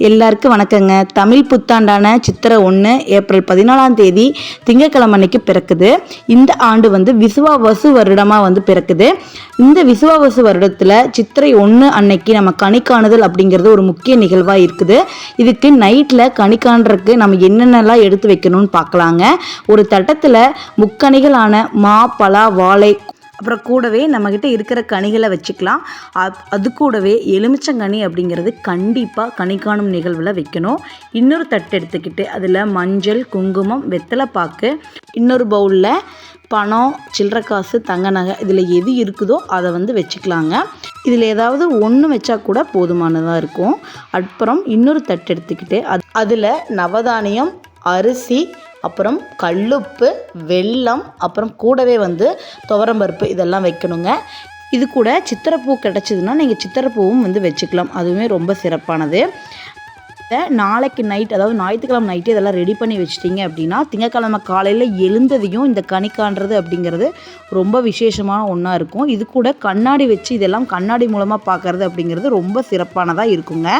எல்லாருக்கும் வணக்கங்க. தமிழ் புத்தாண்டான சித்திரை ஒன்று ஏப்ரல் பதினாலாம் தேதி திங்கட்கிழமை அன்னைக்கு பிறக்குது. இந்த ஆண்டு வந்து விசுவாவசு வருடமாக வந்து பிறக்குது. இந்த விசுவாவசு வருடத்தில் சித்திரை ஒன்று அன்னைக்கு நம்ம கணிக்காணுதல் அப்படிங்கிறது ஒரு முக்கிய நிகழ்வாக இருக்குது. இதுக்கு நைட்டில் கணிக்காண்டுறதுக்கு நம்ம என்னென்னலாம் எடுத்து வைக்கணும்னு பார்க்கலாங்க ஒரு தட்டத்தில் முக்கணிகளான மா பலா வாழை அப்புறம் கூடவே நம்மக்கிட்ட இருக்கிற கனிகளை வச்சுக்கலாம். அது கூடவே எலுமிச்சங்கனி அப்படிங்கிறது கண்டிப்பாக கனி காணும் நிகழ்வில் வைக்கணும். இன்னொரு தட்டு எடுத்துக்கிட்டு அதில் மஞ்சள் குங்குமம் வெத்தலைப்பாக்கு இன்னொரு பவுலில் பணம் சில்லற காசு தங்க நகை இதில் எது இருக்குதோ அதை வந்து வச்சுக்கலாங்க. இதில் ஏதாவது ஒன்று வச்சா கூட போதுமானதாக இருக்கும். அப்புறம் இன்னொரு தட்டு எடுத்துக்கிட்டு அது அதில் நவதானியம் அரிசி அப்புறம் கல்லுப்பு வெல்லம் அப்புறம் கூடவே வந்து துவரம்பருப்பு இதெல்லாம் வைக்கணுங்க. இது கூட சித்திரப்பூ கிடச்சிதுன்னா நீங்கள் சித்திரப்பூவும் வந்து வச்சுக்கலாம். அதுவுமே ரொம்ப சிறப்பானது. நாளைக்கு நைட் அதாவது ஞாயிற்றுக்கிழமை நைட்டு இதெல்லாம் ரெடி பண்ணி வச்சிட்டிங்க அப்படின்னா திங்கக்கிழமை காலையில் எழுந்ததையும் இந்த கனி காண்றது அப்படிங்கிறது ரொம்ப விசேஷமான ஒன்றா இருக்கும். இது கூட கண்ணாடி வச்சு இதெல்லாம் கண்ணாடி மூலமாக பார்க்கறது அப்படிங்கிறது ரொம்ப சிறப்பானதாக இருக்குங்க.